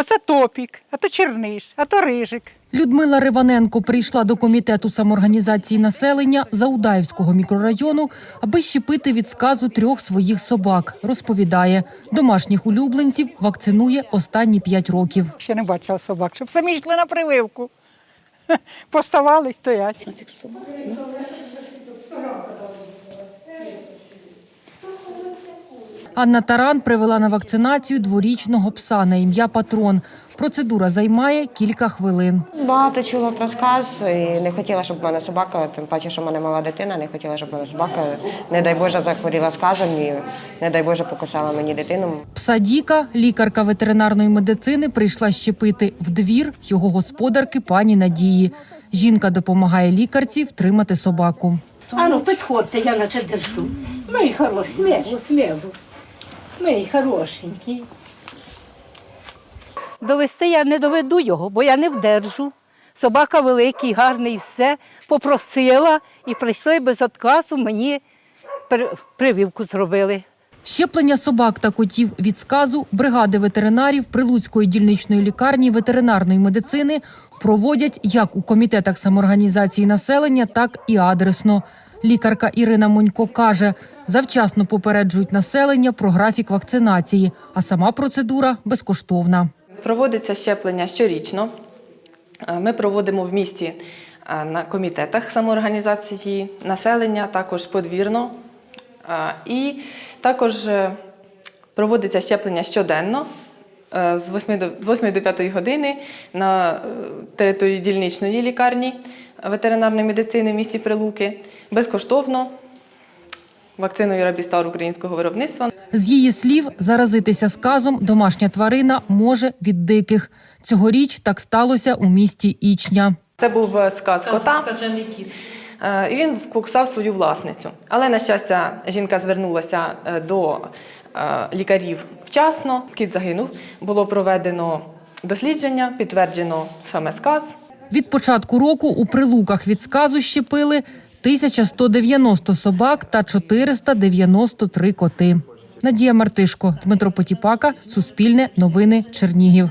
Оце топік, а то черниш, а то рижик. Людмила Риваненко прийшла до комітету самоорганізації населення Заудаївського мікрорайону, аби щепити від сказу трьох своїх собак. Розповідає, домашніх улюбленців вакцинує останні п'ять років. Ще не бачила собак, щоб самі йшли на прививку. Поставали, стоять. Анна Таран привела на вакцинацію дворічного пса на ім'я Патрон. Процедура займає кілька хвилин. Багато чула про сказ і не хотіла, щоб в мене собака, тим паче, що в мене мала дитина, не хотіла, щоб в мене собака, не дай Боже, захворіла сказом і не дай Боже покусала мені дитину. Пса Діка, лікарка ветеринарної медицини, прийшла щепити в двір його господарки пані Надії. Жінка допомагає лікарці втримати собаку. А ну, підходьте, я наче держу. Мій хороший, сміло, сміло. Мій хорошенький. Довести я не доведу його, бо я не вдержу. Собака великий, гарний, все. Попросила і прийшли без відказу, мені прививку зробили. Щеплення собак та котів від сказу бригади ветеринарів Прилуцької дільничної лікарні ветеринарної медицини проводять як у комітетах самоорганізації населення, так і адресно. Лікарка Ірина Монько каже, завчасно попереджують населення про графік вакцинації, а сама процедура безкоштовна. Проводиться щеплення щорічно. Е, Ми проводимо в місті е, на комітетах самоорганізації населення, також подвірно. Е, І також проводиться щеплення щоденно з 8 до, 8 до 5 години на території дільничної лікарні ветеринарної медицини в місті Прилуки безкоштовно вакциною Рабістар українського виробництва. З її слів, заразитися сказом домашня тварина може від диких. Цьогоріч так сталося у місті Ічня. Це був е, сказ кота. Е, І він вкусав свою власницю. Але, на щастя, жінка звернулася е, до е, лікарів вчасно. Кіт загинув. Було проведено дослідження, підтверджено саме сказ. Від початку року у прилуках від сказу щепили 1190 собак та 493 коти. Надія Мартишко, Дмитро Потіпака, Суспільне, Новини, Чернігів.